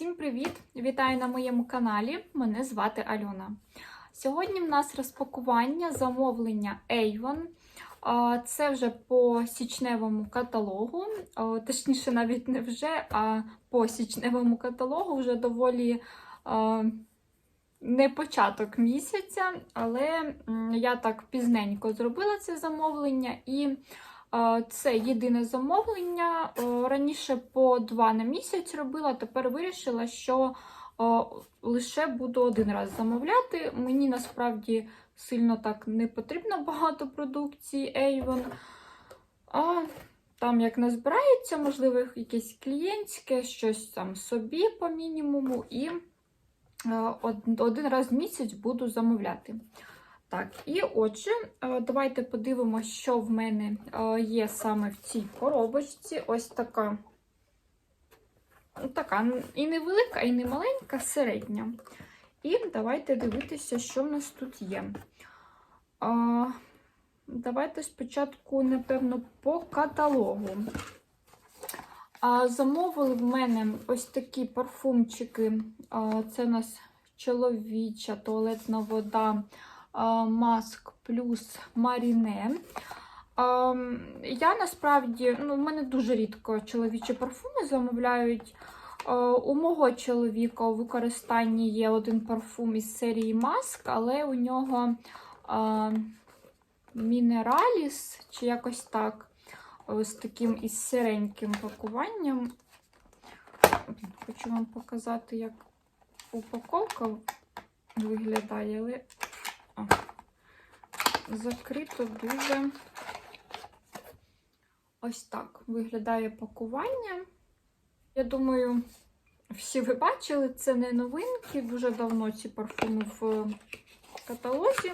Всім привіт! Вітаю на моєму каналі. Мене звати Альона. Сьогодні в нас розпакування замовлення Avon. Це вже по січневому каталогу, точніше, навіть не вже, а по січневому каталогу вже доволі не початок місяця, але я так пізненько зробила це замовлення і. Це єдине замовлення. Раніше по два на місяць робила, тепер вирішила, що лише буду один раз замовляти. Мені насправді сильно так не потрібно багато продукції Avon. А там як назбирається, можливо, якесь клієнтське, щось там собі по мінімуму, і один раз в місяць буду замовляти. Так, і отже, е, давайте подивимося, що в мене е, є саме в цій коробочці. Ось така, така і невелика, і не маленька, середня. І давайте дивитися, що в нас тут є. А, Давайте спочатку, напевно, по каталогу. Замовили в мене ось такі парфумчики. Це у нас чоловіча туалетна вода. Маск плюс Маріне. Я насправді, ну, в мене дуже рідко чоловічі парфуми замовляють. У мого чоловіка у використанні є один парфум із серії Маск, але у нього Мінераліс, чи якось так, з таким із сиреньким пакуванням. Хочу вам показати, як упаковка виглядає, але закрито дуже ось так виглядає пакування. Я думаю, всі ви бачили, це не новинки, дуже давно ці парфуми в каталозі.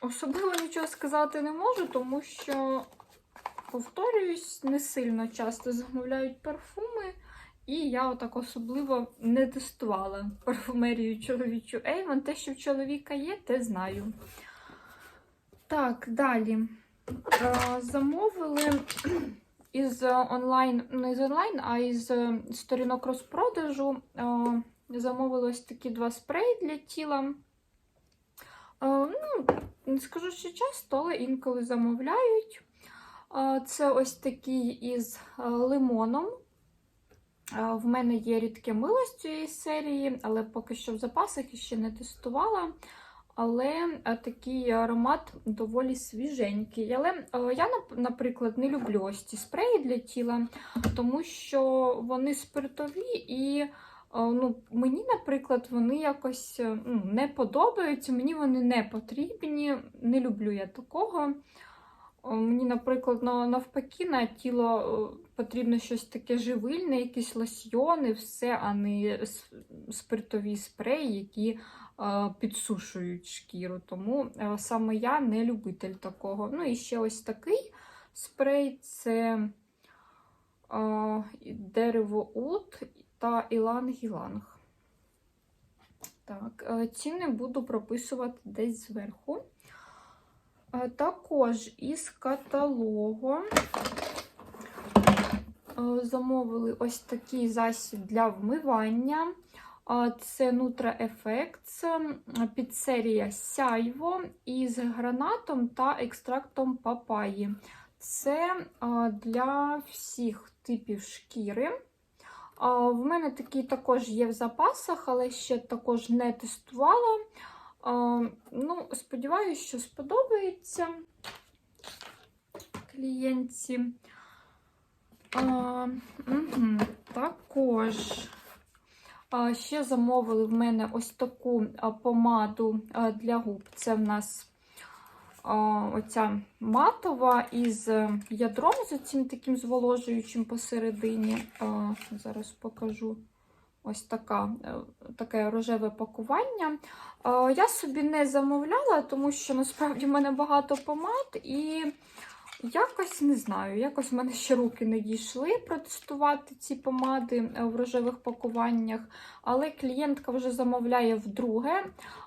Особливо нічого сказати не можу, тому що, повторююсь, не сильно часто замовляють парфуми. І я отак особливо не тестувала парфумерію чоловічу Avon. Те, що в чоловіка є, те знаю. Так, далі. Е, Замовили із онлайн, не з онлайн, а із е, сторінок розпродажу. Е, Замовили ось такі два спреї для тіла. Ну, Не скажу, що часто, але інколи замовляють. Це ось такий із лимоном. Е, В мене є рідке мило з цієї серії, але поки що в запасах ще не тестувала. Але е, такий аромат доволі свіженький. Але е, я, наприклад, не люблю ось ці спреї для тіла, тому що вони спиртові і ну, мені, наприклад, вони якось ну, не подобаються, мені вони не потрібні, не люблю я такого. Мені, наприклад, навпаки, на тіло потрібно щось таке живильне, якісь лосьйони, все, а не спиртові спреї, які підсушують шкіру. Тому е, саме я не любитель такого. Ну і ще ось такий спрей це дерево ут та іланг-іланг. Так, е, ціни буду прописувати десь зверху. Е, Також із каталогу замовили ось такий засіб для вмивання. Е, Це Nutra Effects, е, підсерія Сяйво із гранатом та екстрактом папаї. Це е, для всіх типів шкіри. В мене такий також є в запасах, але ще також не тестувала. Ну, сподіваюся, що сподобається клієнтці. А, угу, також а, ще замовили в мене ось таку помаду для губ. Це в нас а, оця матова із е, ядром, з цим таким зволожуючим посередині. А, Зараз покажу. Ось така, е, таке рожеве пакування. Я собі не замовляла, тому що насправді в мене багато помад, і якось не знаю, якось в мене ще руки не дійшли протестувати ці помади е, в рожевих пакуваннях. Але клієнтка вже замовляє вдруге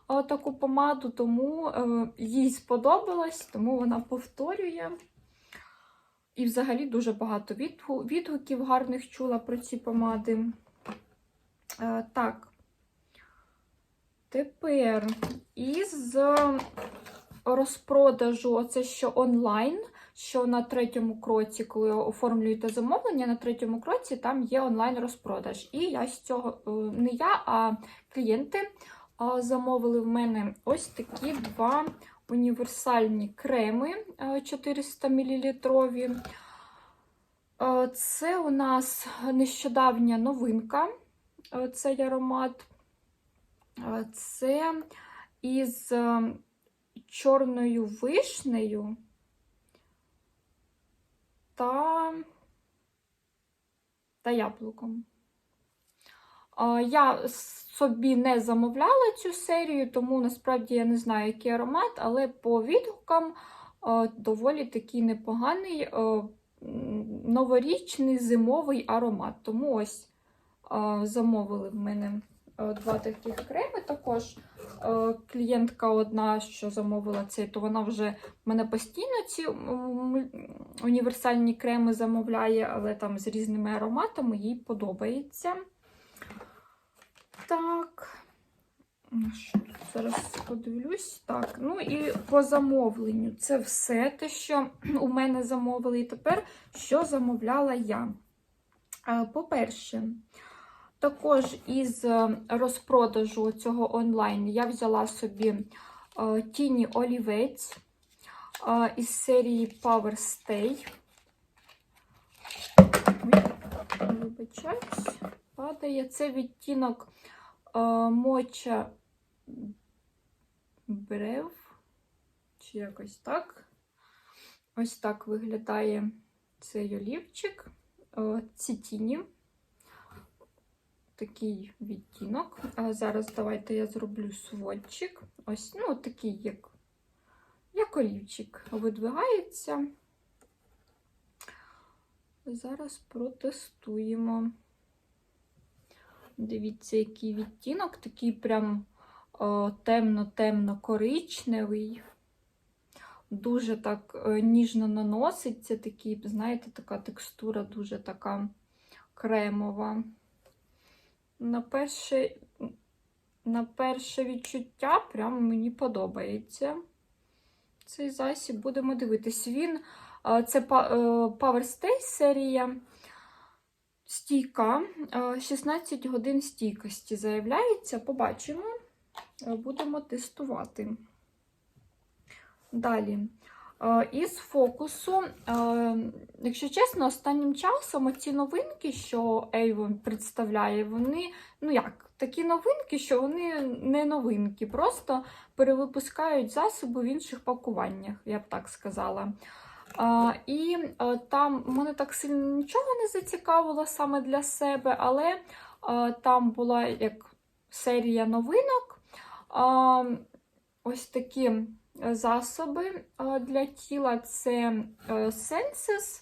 е, таку помаду, тому е, їй сподобалось, тому вона повторює. І взагалі дуже багато відгуків гарних чула про ці помади. Так. Тепер із розпродажу, оце що онлайн, що на третьому кроці, коли оформлюєте замовлення, на третьому кроці там є онлайн розпродаж. І я з цього е, не я, а клієнти замовили в мене ось такі два універсальні креми е, 400 мл. Е, Це у нас нещодавня новинка, е, цей аромат. Е, Це із е, чорною вишнею та, та яблуком. Я собі не замовляла цю серію, тому насправді я не знаю, який аромат, але по відгукам доволі такий непоганий новорічний зимовий аромат. Тому ось замовили в мене два таких креми. Також е, клієнтка одна, що замовила цей, то вона вже мене постійно ці універсальні креми замовляє, але там з різними ароматами їй подобається. Так. Ну, Зараз подивлюсь. Так, ну і по замовленню. Це все те, що у мене замовили. І тепер, що замовляла я. Е, По-перше, також із е, розпродажу цього онлайн я взяла собі е, тіні олівець е, із серії Power Stay. Вибачаюсь, падає. Це відтінок моча брев, чи якось так. Ось так виглядає цей олівчик. Ці тіні. Такий відтінок. Зараз давайте я зроблю сводчик. Ось, ну, такий, як, як олівчик видвигається. Зараз протестуємо. Дивіться, який відтінок, такий прям темно-темно-коричневий. Дуже так е, ніжно наноситься, такий, знаєте, така текстура дуже така кремова. На перше, на перше відчуття прям мені подобається. Цей засіб будемо дивитись. Він е, це е, Power Stay серія. Стійка, е, 16 годин стійкості заявляється. Побачимо, Е, будемо тестувати. Далі. Е, Із фокусу, е, якщо чесно, останнім часом ці новинки, що Avon представляє, вони, ну як, такі новинки, що вони не новинки, просто перевипускають засоби в інших пакуваннях, я б так сказала. А, і там мене так сильно нічого не зацікавило саме для себе, але там була як серія новинок. Ось такі е, засоби для тіла це е, Senses.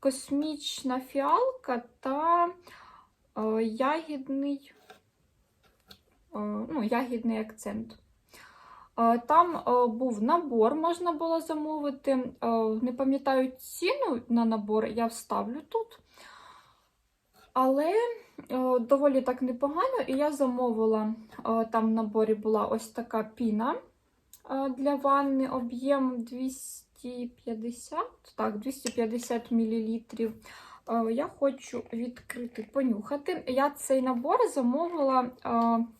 Космічна фіалка та е, ягідний, е, ну, ягідний акцент. Е, Там е, був набор, можна було замовити. Е, Не пам'ятаю ціну на набор, я вставлю тут. Але е, доволі так непогано, і я замовила, е, там в наборі була ось така піна е, для ванни, об'єм 250, так, 250 мл. Я хочу відкрити, понюхати. Я цей набор замовила е,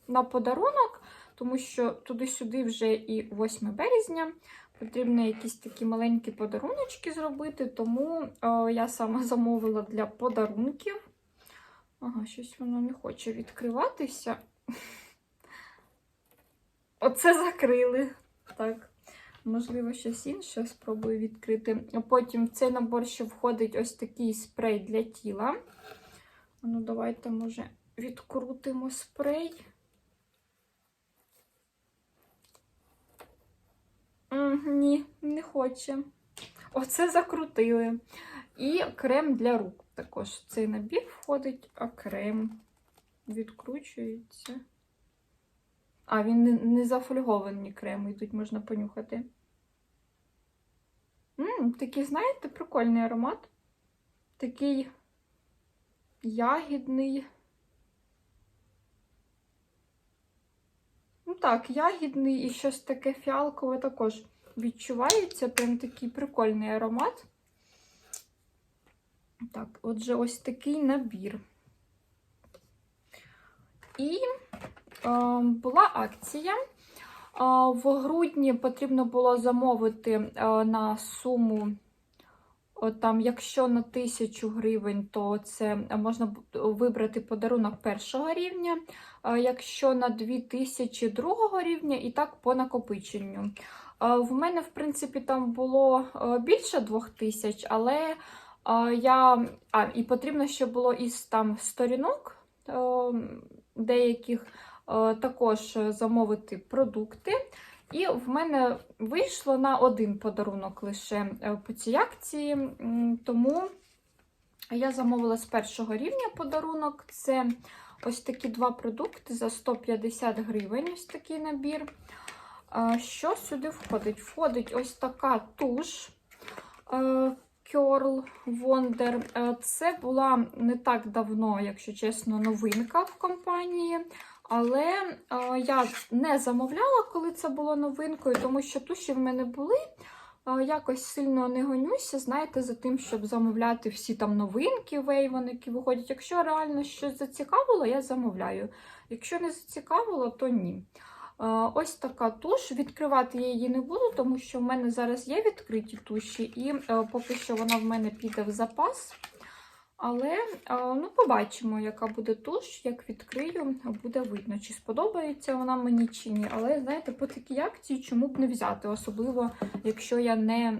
на подарунок тому що туди-сюди вже і 8 березня. Потрібно якісь такі маленькі подаруночки зробити, тому е, я саме замовила для подарунків. Ага, щось воно не хоче відкриватися. Оце закрили. Так, можливо, щось інше спробую відкрити. А Потім в цей набор ще входить ось такий спрей для тіла. Ну, давайте, може, відкрутимо спрей. Ні, не хоче. Оце закрутили. І крем для рук також. Цей набір входить, а крем відкручується. А, він не, не зафольговані креми, тут можна понюхати. М, такий, знаєте, прикольний аромат. Такий ягідний. Ну так, ягідний і щось таке фіалкове також відчувається. Прям такий прикольний аромат. Так, отже, ось такий набір. І е, була акція. Е, в грудні потрібно було замовити е, на суму. От там, якщо на 1000 гривень, то це можна вибрати подарунок першого рівня. Якщо на 2000 другого рівня, і так по накопиченню. В мене, в принципі, там було е, більше 2000, але е, я. А, і потрібно ще було із там сторінок е, деяких е, також замовити продукти. І в мене вийшло на один подарунок лише е, по цій акції, тому я замовила з першого рівня подарунок. Це ось такі два продукти за 150 гривень. Ось такий набір. Що сюди входить? Входить ось така туш Curl Wonder. Е, Це була не так давно, якщо чесно, новинка в компанії. Але е, я не замовляла, коли це було новинкою, тому що туші в мене були. Е, якось сильно не гонюся, знаєте, за тим, щоб замовляти всі там новинки Avon, які виходять. Якщо реально щось зацікавило, я замовляю. Якщо не зацікавило, то ні. Е, Ось така туш. Відкривати я її не буду, тому що в мене зараз є відкриті туші, і е, поки що вона в мене піде в запас. Але е, ну, побачимо, яка буде туш, як відкрию, буде видно, чи сподобається вона мені чи ні. Але знаєте, по такій акції чому б не взяти, особливо якщо я не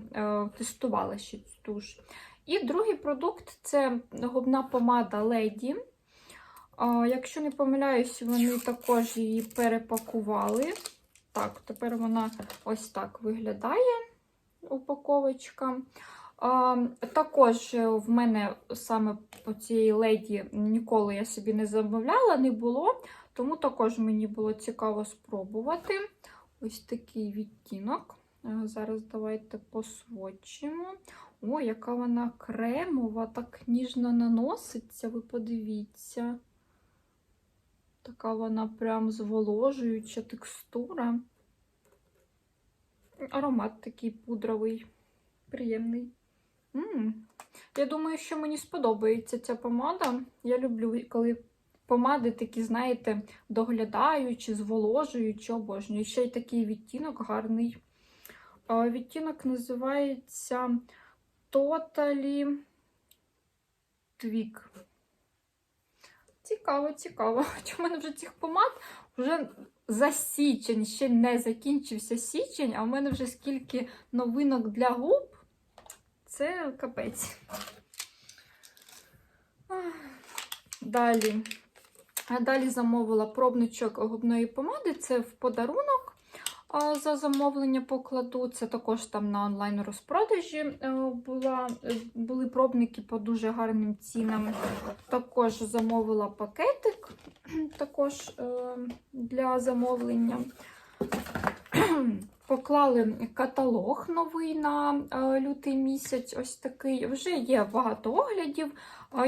тестувала ще цю туш. І другий продукт це губна помада Lady. А, Якщо не помиляюсь, вони також її перепакували. Так, тепер вона ось так виглядає упаковочка. А, також в мене саме по цій леді ніколи я собі не замовляла, не було, тому також мені було цікаво спробувати. Ось такий відтінок. Зараз давайте посвочимо. О, яка вона кремова, так ніжно наноситься, ви подивіться. Така вона прям зволожуюча текстура. Аромат такий пудровий, приємний. м Я думаю, що мені сподобається ця помада. Я люблю, коли помади такі, знаєте, доглядаючі, зволожуючі, обожнюю. Ще й такий відтінок гарний. Відтінок називається Totally Twig. Цікаво, цікаво. Хоча в мене вже цих помад вже за січень, ще не закінчився січень, а в мене вже скільки новинок для губ. Це капець. Далі. Далі замовила пробничок губної помади. Це в подарунок за замовлення покладу. Це також там на онлайн розпродажі е, е, були пробники по дуже гарним цінам. Також замовила пакетик також е, для замовлення. Поклали каталог новий на лютий місяць. Ось такий. Вже є багато оглядів.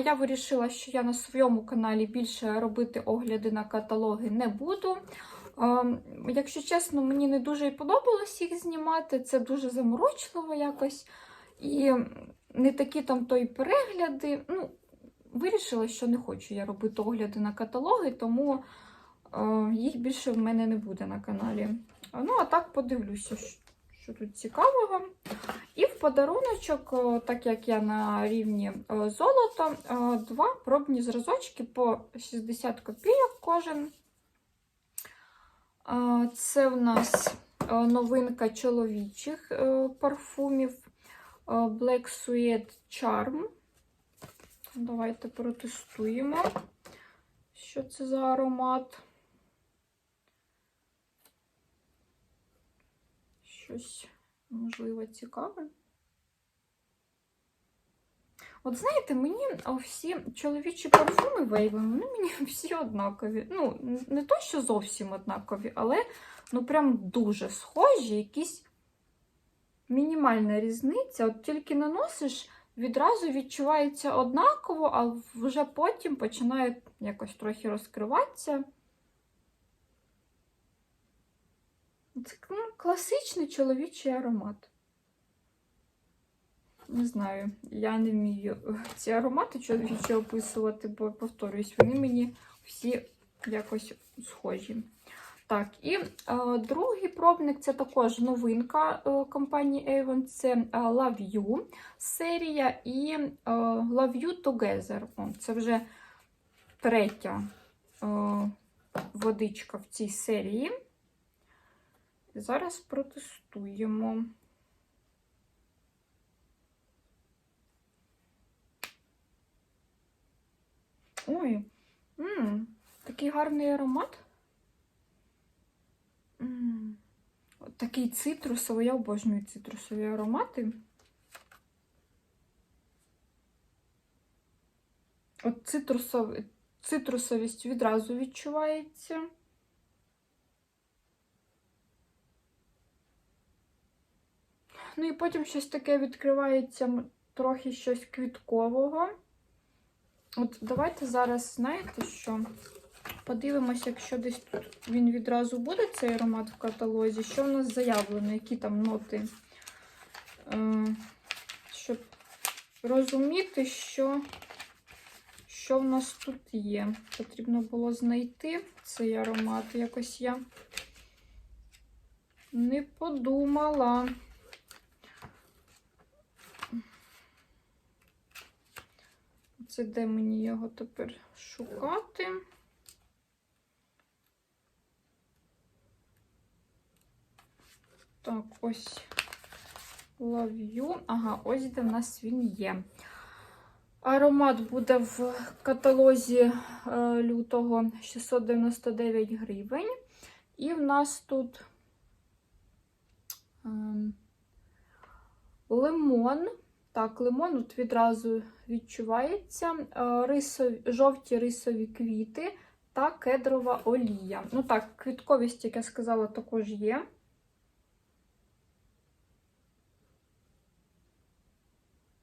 Я вирішила, що я на своєму каналі більше робити огляди на каталоги не буду. Е, Якщо чесно, мені не дуже і подобалось їх знімати. Це дуже заморочливо якось. І не такі там то перегляди. Ну, Вирішила, що не хочу я робити огляди на каталоги, тому е, їх більше в мене не буде на каналі. Ну, а так подивлюся, що, тут цікавого. І в подаруночок, е, так як я на рівні е, золота, два пробні зразочки по 60 копійок кожен. Це в нас е, новинка чоловічих е, парфумів е, Black Suede Charm. Давайте протестуємо, що це за аромат. Щось, можливо, цікаве. От знаєте, мені всі чоловічі парфуми Вейвен, вони мені всі однакові. Ну, не то, що зовсім однакові, але ну прям дуже схожі, якісь мінімальна різниця. От тільки наносиш, відразу відчувається однаково, а вже потім починає якось трохи розкриватися. Це ну, класичний чоловічий аромат. Не знаю, я не вмію ці аромати чоловічі описувати, бо повторюсь, вони мені всі якось схожі. Так, і е, другий пробник це також новинка е, компанії Avon, це е, Love You серія і е, Love You Together. О, це вже третя е, водичка в цій серії. Зараз протестуємо. Ой, м такий гарний аромат. М От Такий цитрусовий, я обожнюю цитрусові аромати. От цитрусов... цитрусовість відразу відчувається. Ну і потім щось таке відкривається трохи щось квіткового. От давайте зараз, знаєте що? Подивимося, якщо десь тут він відразу буде, цей аромат в каталозі, що в нас заявлено, які там ноти. Е, щоб розуміти, що, що в нас тут є. Потрібно було знайти цей аромат. Якось я не подумала. Це де мені його тепер шукати? Так, ось лов'ю. Ага, ось де в нас він є. Аромат буде в каталозі е, лютого 699 гривень. І в нас тут ем, лимон. Так, лимон от відразу відчувається. Е, Рисові, жовті рисові квіти та кедрова олія. Ну так, квітковість, як я сказала, також є.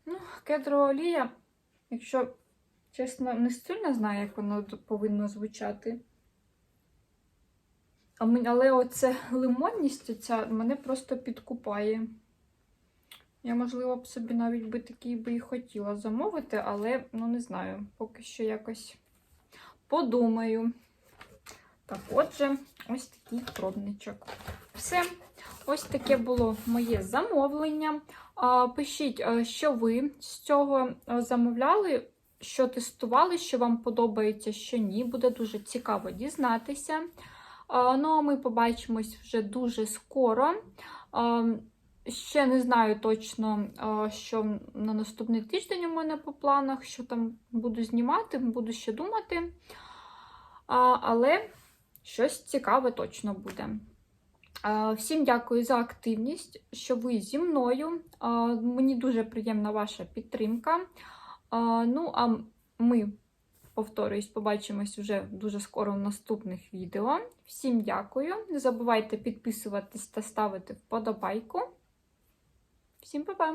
Ну, кедрова олія, якщо чесно, не сильно знаю, як воно повинно звучати. Але оце лимонність оця мене просто підкупає. Я, можливо, б собі навіть би такий би і хотіла замовити, але ну не знаю, поки що якось подумаю. Так, отже, ось такий пробничок. Все. Ось таке було моє замовлення. Пишіть, що ви з цього замовляли, що тестували, що вам подобається, що ні. Буде дуже цікаво дізнатися. Ну, а ми побачимось вже дуже скоро. Ще не знаю точно, що на наступний тиждень у мене по планах, що там буду знімати, буду ще думати. Але щось цікаве точно буде. Всім дякую за активність, що ви зі мною. Мені дуже приємна ваша підтримка. Ну, а ми, повторюсь, побачимось вже дуже скоро в наступних відео. Всім дякую. Не забувайте підписуватись та ставити вподобайку. Всім па-па!